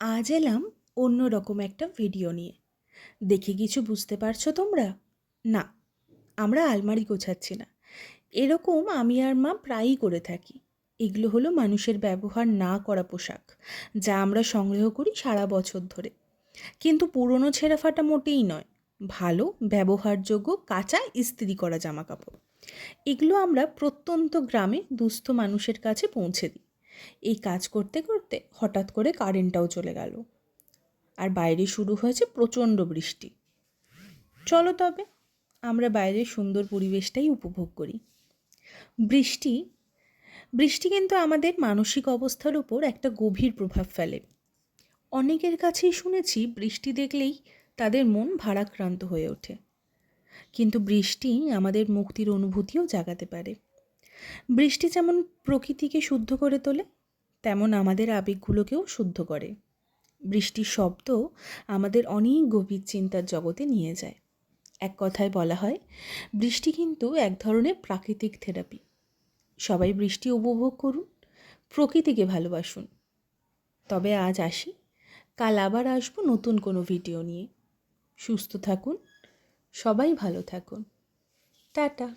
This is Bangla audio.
আজ এলাম অন্য রকম একটা ভিডিও নিয়ে। দেখে কিছু বুঝতে পারছ তোমরা? না, আমরা আলমারি গোছাচ্ছি না। এরকম আমি আর মা প্রায়ই করে থাকি। এগুলো হলো মানুষের ব্যবহার না করা পোশাক, যা আমরা সংগ্রহ করি সারা বছর ধরে। কিন্তু পুরনো ছেঁড়া ফাটা মোটেই নয়, ভালো, ব্যবহারযোগ্য, কাঁচা, ইস্ত্রি করা জামাকাপড়। এগুলো আমরা প্রত্যন্ত গ্রামে দুস্থ মানুষের কাছে পৌঁছে দিই। এই কাজ করতে করতে হঠাৎ করে কারেন্টটাও চলে গেল। আর বাইরে শুরু হয়েছে প্রচণ্ড বৃষ্টি। চলো তবে, আমরা বাইরের সুন্দর পরিবেশটাই উপভোগ করি। বৃষ্টি বৃষ্টি কিন্তু আমাদের মানসিক অবস্থার উপর একটা গভীর প্রভাব ফেলে। অনেকের কাছেই শুনেছি বৃষ্টি দেখলেই তাদের মন ভারাক্রান্ত হয়ে ওঠে। কিন্তু বৃষ্টি আমাদের মুক্তির অনুভূতিও জাগাতে পারে। বৃষ্টি যেমন প্রকৃতিকে শুদ্ধ করে তোলে, তেমন আমাদের আবেগগুলোকেও শুদ্ধ করে। বৃষ্টির শব্দ আমাদের অনেক গভীর চিন্তার জগতে নিয়ে যায়। এক কথায় বলা হয়, বৃষ্টি কিন্তু এক ধরনের প্রাকৃতিক থেরাপি। সবাই বৃষ্টি উপভোগ করুন, প্রকৃতিকে ভালোবাসুন। তবে আজ আসি, কাল আবার আসব নতুন কোনো ভিডিও নিয়ে। সুস্থ থাকুন, সবাই ভালো থাকুন। টাটা।